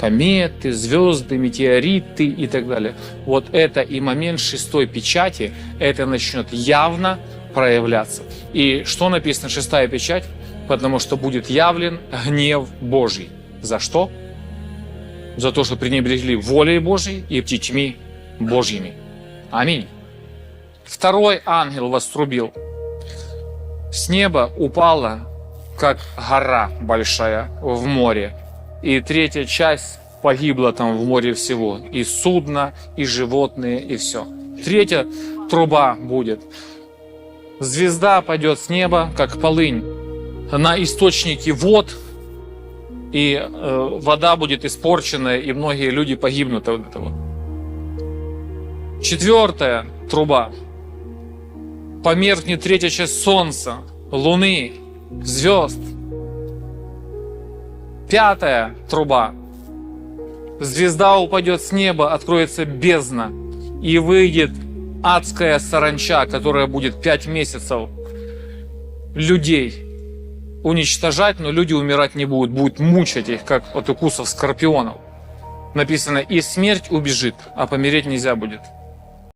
кометы, звезды, метеориты и так далее. Вот это и момент шестой печати, это начнет явно проявляться. И что написано шестая печать? Потому что будет явлен гнев Божий. За что? За то, что пренебрегли волей Божьей и детьми Божьими. Аминь. Второй ангел вострубил. С неба упала, как гора большая в море. И третья часть погибла там в море всего. И судно, и животные, и все. Третья труба будет. Звезда пойдет с неба, как полынь, на источники вод, и э, вода будет испорчена, и многие люди погибнут от этого. Четвертая труба. Померкнет третья часть солнца, луны, звезд. Пятая труба. Звезда упадет с неба, откроется бездна, и выйдет адская саранча, которая будет пять месяцев людей уничтожать, но люди умирать не будут, будет мучать их, как от укусов скорпионов. Написано, и смерть убежит, а помереть нельзя будет.